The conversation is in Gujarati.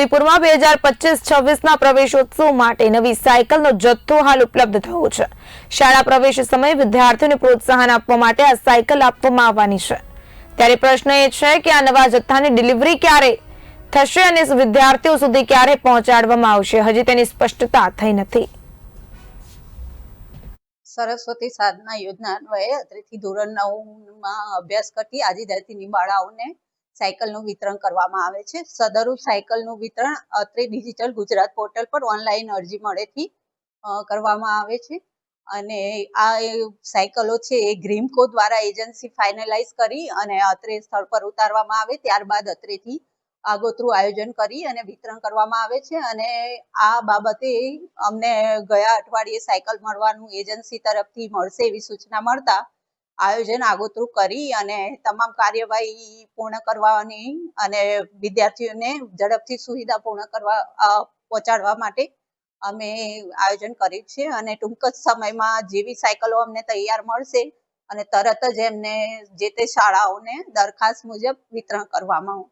છોટાઉદેપુરમાં બે હજાર પચીસ છવ્વીસના પ્રવેશોત્સવ માટે નવી સાયકલનો જથ્થો હાલ ઉપલબ્ધ થયો છે. શાળા પ્રવેશ સમયે વિદ્યાર્થીઓને પ્રોત્સાહન આપવા માટે આ સાયકલ આપવામાં આવવાની છે. ત્યારે પ્રશ્ન એ છે કે આ નવા જથ્થાની ડિલિવરી ક્યારે થશે અને વિદ્યાર્થીઓ સુધી ક્યારે પહોંચાડવામાં આવશે? હજી તેની સ્પષ્ટતા થઈ નથી. સરસ્વતી સાધના યોજના અન્વયે અત્રેથી ધોરણ નવમાં અભ્યાસ કરતી આદિજાતિની બાળાઓને સાયકલનું વિતરણ કરવામાં આવે છે. સદરુ સાયકલનું વિતરણ અત્રે ડિજિટલ ગુજરાત પોર્ટલ પર ઓનલાઈન અરજી મળેથી કરવામાં આવે છે. અને આ સાયકલો છે એ ગ્રીમકો દ્વારા એજન્સી ફાઇનલાઇઝ કરી અને અત્રે સ્થળ પર ઉતારવામાં આવે, ત્યારબાદ અત્રેથી આગોતરું આયોજન કરી અને વિતરણ કરવામાં આવે છે. અને આ બાબતે અમને ગયા અઠવાડિયે સાયકલ મળવાનું એજન્સી તરફથી મળશે એવી સૂચના મળતા આયોજન આગોતરું કરી અને તમામ કાર્યવાહી પૂર્ણ કરવાની અને વિદ્યાર્થીઓને ઝડપથી સુવિધા પૂર્ણ કરવા પહોંચાડવા માટે અમે આયોજન કર્યું છે અને ટૂંક જ સમયમાં જેવી સાયકલો અમને તૈયાર મળશે અને તરત જ એમને જે તે શાળાઓને દરખાસ્ત મુજબ વિતરણ કરવામાં